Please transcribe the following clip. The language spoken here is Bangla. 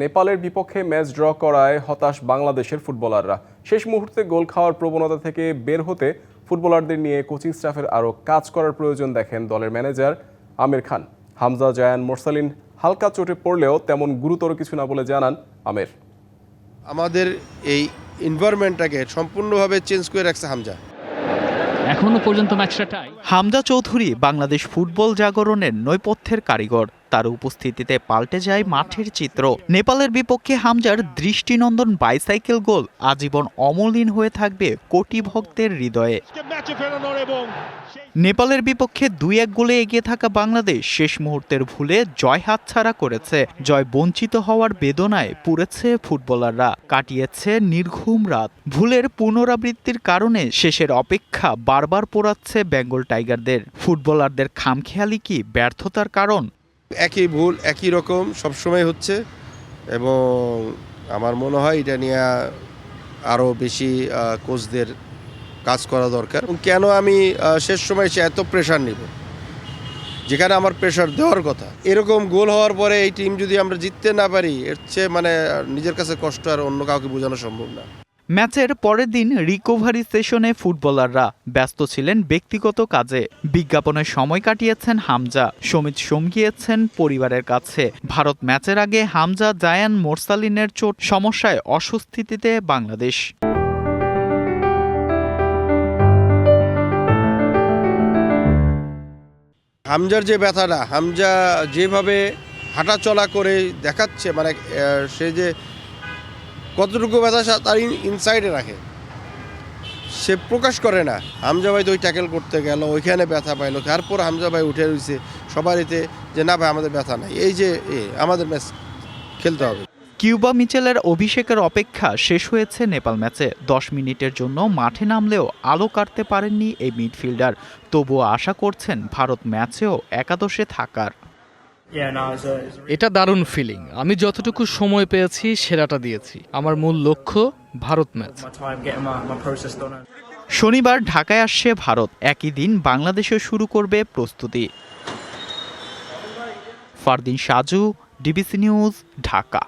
নেপালের বিপক্ষে ম্যাচ ড্র করায় হতাশ বাংলাদেশের ফুটবলাররা। শেষ মুহূর্তে গোল খাওয়ার প্রবণতা থেকে বের হতে ফুটবলারদের নিয়ে কোচিং স্টাফের আরও কাজ করার প্রয়োজন দেখেন দলের ম্যানেজার আমির খান। হামজা জায়ান মোরসালিন হালকা চোটে পড়লেও তেমন গুরুতর কিছু না বলে জানান আমের। আমাদের এই এনভায়রনমেন্টটাকে সম্পূর্ণভাবে চেঞ্জ করে রাখছে হামজা। এখনও পর্যন্ত ম্যাচটা টাই হামজা চৌধুরী বাংলাদেশ ফুটবল জাগরণের নৈপথ্যের কারিগর। তার উপস্থিতিতে পাল্টে যায় মাঠের চিত্র। নেপালের বিপক্ষে হামজার দৃষ্টিনন্দন বাইসাইকেল গোল, আজীবন অমলিন হয়ে থাকবে কোটি ভক্তের হৃদয়ে। নেপালের বিপক্ষে দুই এক গোলে এগিয়ে থাকা বাংলাদেশ শেষ মুহূর্তের ভুলে জয় হাতছাড়া করেছে। জয় বঞ্চিত হওয়ার বেদনায় পুড়েছে ফুটবলাররা। কাটিয়েছে নির্ঘুম রাত। ভুলের পুনরাবৃত্তির কারণে শেষের অপেক্ষা বারবার পোড়াচ্ছে বেঙ্গল টাইগারদের। ফুটবলারদের খামখেয়ালি কি ব্যর্থতার কারণ? একই ভুল, একই রকম সবসময় হচ্ছে এবং আমার মনে হয় এটা নিয়ে আরও বেশি কোচদের কাজ করা দরকার। কেন আমি শেষ সময় এসে এত প্রেশার নিব? যেখানে আমার প্রেশার দেওয়ার কথা। এরকম গোল হওয়ার পরে এই টিম যদি আমরা জিততে না পারি, এর চেয়ে মানে নিজের কাছে কষ্ট আর অন্য কাউকে বোঝানো সম্ভব না। ম্যাচের পরের দিন রিকোভারি সেশনে ফুটবলাররা ব্যস্ত ছিলেন ব্যক্তিগত কাজে। বিজ্ঞাপনের সময় কাটিয়েছেন হামজা, সমিত সোম গিয়েছেন পরিবারের কাছে। ভারত ম্যাচের আগে হামজা জায়ান মোরসালিনের চোট সমস্যায় অস্বস্তিতে বাংলাদেশ। হামজার যে ব্যথাটা, হামজা যেভাবে হাঁটাচলা করে দেখাচ্ছে মানে সে যে কতটুকু ব্যথা তার ইনসাইডে রাখে। সে প্রকাশ করে না, হামজা ভাই তো ওই ট্যাকেল করতে গেল, ওইখানে ব্যথা পাইলো, তারপর হামজা ভাই উঠে রয়েছে সবার এতে যে, না ভাই, আমাদের ব্যথা নাই। এই যে, এ, আমাদের ম্যাচ খেলতে হবে। কিউবা মিচেলের অভিষেকের অপেক্ষা শেষ হয়েছে নেপাল ম্যাচে। দশ মিনিটের জন্য মাঠে নামলেও আলো কাটতে পারেননি এই মিডফিল্ডার। তবুও আশা করছেন ভারত ম্যাচেও একাদশে থাকার। এটা দারুণ ফিলিং আমি যতটুকু সময় পেয়েছি সেরাটা দিয়েছি। আমার মূল লক্ষ্য ভারত ম্যাচ শনিবার ঢাকায় আসছে ভারত। একই দিন বাংলাদেশে শুরু করবে প্রস্তুতি। Fardin Saju DBC news Dhaka.